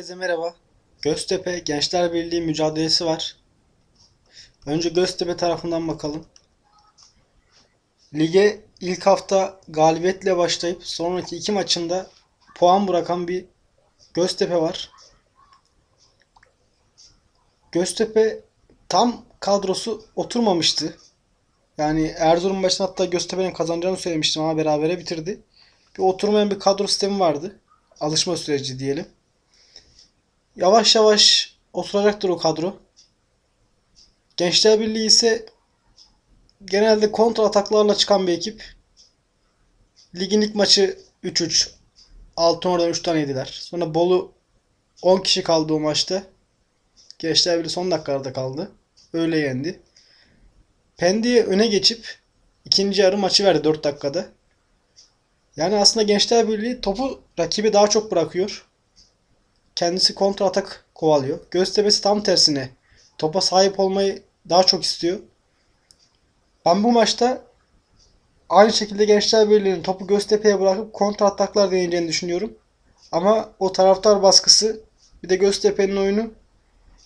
Herkese merhaba. Göztepe Gençler Birliği mücadelesi var. Önce Göztepe tarafından bakalım. Lige ilk hafta galibiyetle başlayıp sonraki iki maçında puan bırakan bir Göztepe var. Göztepe tam kadrosu oturmamıştı. Yani Erzurum maçında hatta Göztepe'nin kazanacağını söylemiştim ama berabere bitirdi. Bir oturmayan bir kadro sistemi vardı. Alışma süreci diyelim. Yavaş yavaş oturacaktır o kadro. Gençler Birliği ise genelde kontra ataklarla çıkan bir ekip. Ligin ilk maçı 3-3. Altınor'dan 3 tane yediler. Sonra Bolu 10 kişi kaldı o maçta. Gençler Birliği son dakikalarda kaldı. Öyle yendi. Pendik'e öne geçip ikinci yarı maçı verdi 4 dakikada. Yani aslında Gençler Birliği topu rakibi daha çok bırakıyor. Kendisi kontra atak kovalıyor. Göztepe'si tam tersine topa sahip olmayı daha çok istiyor. Ben bu maçta aynı şekilde Gençler Birliği'nin topu Göztepe'ye bırakıp kontra ataklar deneyeceğini düşünüyorum. Ama o taraftar baskısı bir de Göztepe'nin oyunu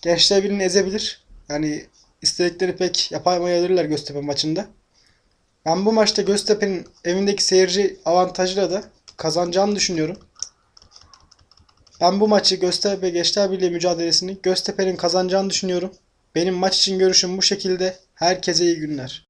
Gençler Birliği'ni ezebilir. Yani istedikleri pek yapamayabilirler Göztepe maçında. Ben bu maçta Göztepe'nin evindeki seyirci avantajıyla da kazanacağını düşünüyorum. Ben bu maçı Göztepe Gençler Birliği mücadelesini Göztepe'nin kazanacağını düşünüyorum. Benim maç için görüşüm bu şekilde. Herkese iyi günler.